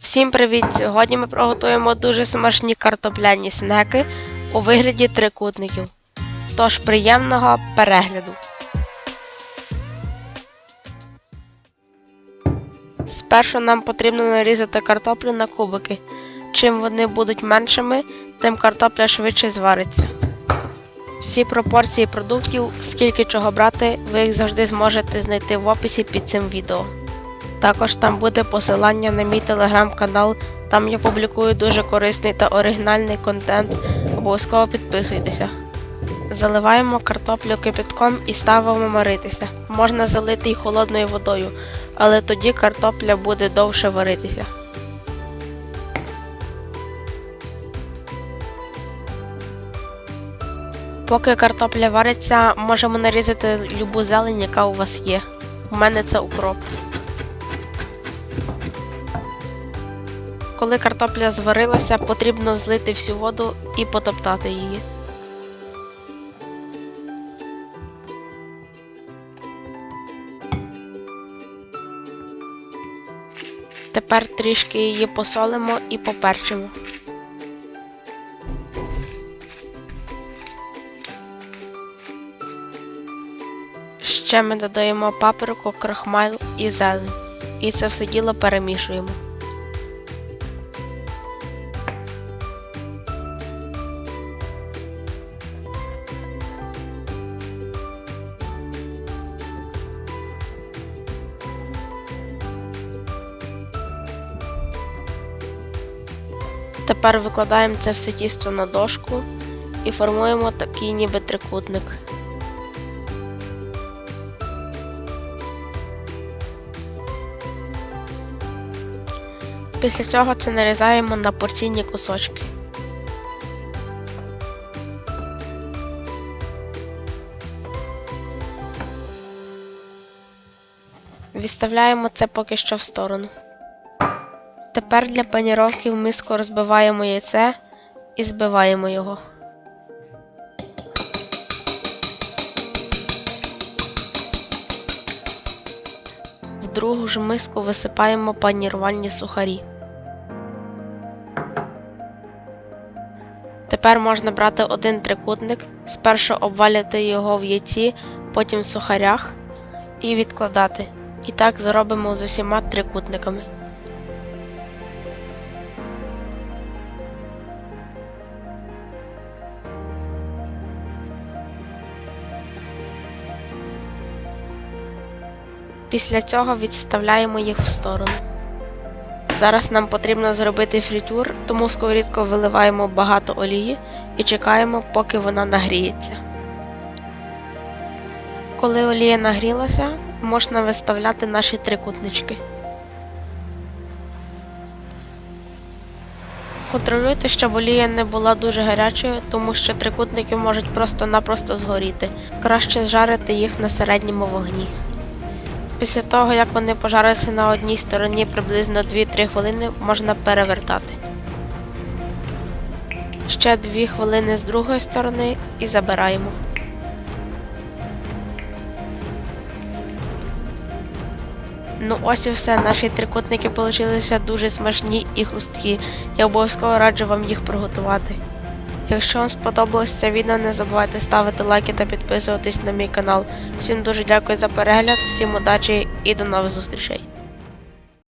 Всім привіт! Сьогодні ми приготуємо дуже смачні картопляні снеки у вигляді трикутників. Тож приємного перегляду. Спершу нам потрібно нарізати картоплю на кубики. Чим вони будуть меншими, тим картопля швидше звариться. Всі пропорції продуктів, скільки чого брати, ви їх завжди зможете знайти в описі під цим відео. Також там буде посилання на мій телеграм-канал, там я публікую дуже корисний та оригінальний контент. Обов'язково підписуйтеся. Заливаємо картоплю кипятком і ставимо варитися. Можна залити й холодною водою, але тоді картопля буде довше варитися. Поки картопля вариться, можемо нарізати любу зелень, яка у вас є. У мене це укроп. Коли картопля зварилася, потрібно злити всю воду і потоптати її. Тепер трішки її посолимо і поперчимо. Ще ми додаємо паприку, крахмаль і зелень. І це все діло перемішуємо. Тепер викладаємо це все тісто на дошку і формуємо такий ніби трикутник. Після цього це нарізаємо на порційні кусочки. Відставляємо це поки що в сторону. Тепер для паніровки в миску розбиваємо яйце і збиваємо його. В другу ж миску висипаємо панірувальні сухарі. Тепер можна брати один трикутник, спершу обваляти його в яйці, потім в сухарях і відкладати. І так зробимо з усіма трикутниками. Після цього відставляємо їх в сторону. Зараз нам потрібно зробити фритюр, тому в сковорідку виливаємо багато олії і чекаємо, поки вона нагріється. Коли олія нагрілася, можна виставляти наші трикутнички. Контролюйте, щоб олія не була дуже гарячою, тому що трикутники можуть просто-напросто згоріти. Краще зжарити їх на середньому вогні. Після того, як вони пожарилися на одній стороні приблизно 2-3 хвилини, можна перевертати. Ще 2 хвилини з другої сторони і забираємо. Ну ось і все, наші трикутники вийшли дуже смачні і хрусткі. Я обов'язково раджу вам їх приготувати. Якщо вам сподобалось це відео, не забувайте ставити лайки та підписуватись на мій канал. Всім дуже дякую за перегляд, всім удачі і до нових зустрічей!